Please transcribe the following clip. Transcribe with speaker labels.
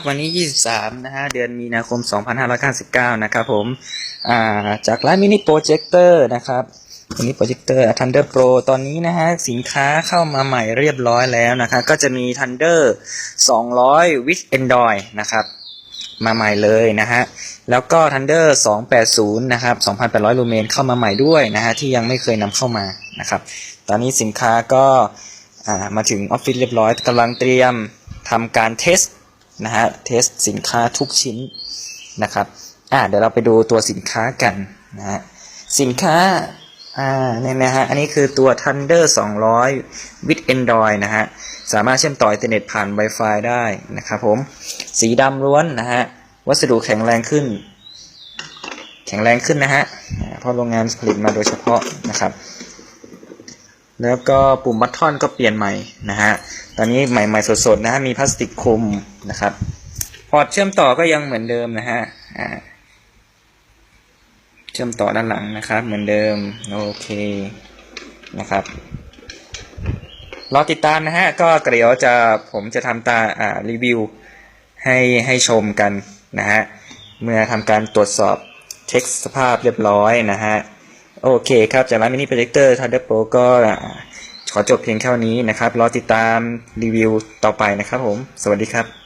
Speaker 1: ครับวันนี้ 23 นะฮะ เดือนมีนาคม 2599 นะครับผม อ่า จากร้านมินิโปรเจคเตอร์นะครับมินิโปรเจคเตอร์ Thunder Pro ตอนนี้นะฮะ สินค้าเข้ามาใหม่เรียบร้อยแล้วนะครับก็จะมี Thunder 200 with Android นะครับ มาใหม่เลยนะฮะ แล้วก็ Thunder 280 นะครับ 2,800 ลูเมนเข้ามาใหม่ด้วยนะฮะ ที่ยังไม่เคยนำเข้ามานะครับ ตอนนี้สินค้าก็ามาถึงออฟฟิศเรียบร้อยกำลังเตรียมทำการเทส นะฮะเทสสินค้าทุกชิ้นนะครับอ่าเดี๋ยวเราไปดูตัวสินค้ากันนะฮะสินค้าอ่าเนี่ยนะฮะอันนี้คือตัว Thunder 200 with Android นะฮะสามารถเชื่อมต่ออินเทอร์เน็ตผ่าน Wi-Fi ได้นะครับผมสีดำล้วนนะฮะวัสดุแข็งแรงขึ้น แข็งแรงขึ้นนะฮะเพราะโรงงานผลิตมาโดยเฉพาะนะครับ แล้วก็ปุ่มบัตทอนก็เปลี่ยนใหม่นะฮะ ตอนนี้ใหม่ๆสดๆนะฮะ มีพลาสติกคลุมนะครับ พอร์ตเชื่อมต่อก็ยังเหมือนเดิมนะฮะเชื่อมต่อด้านหลังนะครับ เหมือนเดิม โอเคนะครับรอติดตามนะฮะ ก็เดี๋ยวจะผมจะทำตาอ่ารีวิวให้ให้ชมกันนะฮะ เมื่อทำการตรวจสอบเช็คสภาพเรียบร้อยนะฮะ โอเคครับ จากร้านมินิโปรเจคเตอร์ทันเดอร์โปรก็ขอจบเพียงเท่านี้นะครับ รอติดตามรีวิวต่อไปนะครับผม สวัสดีครับ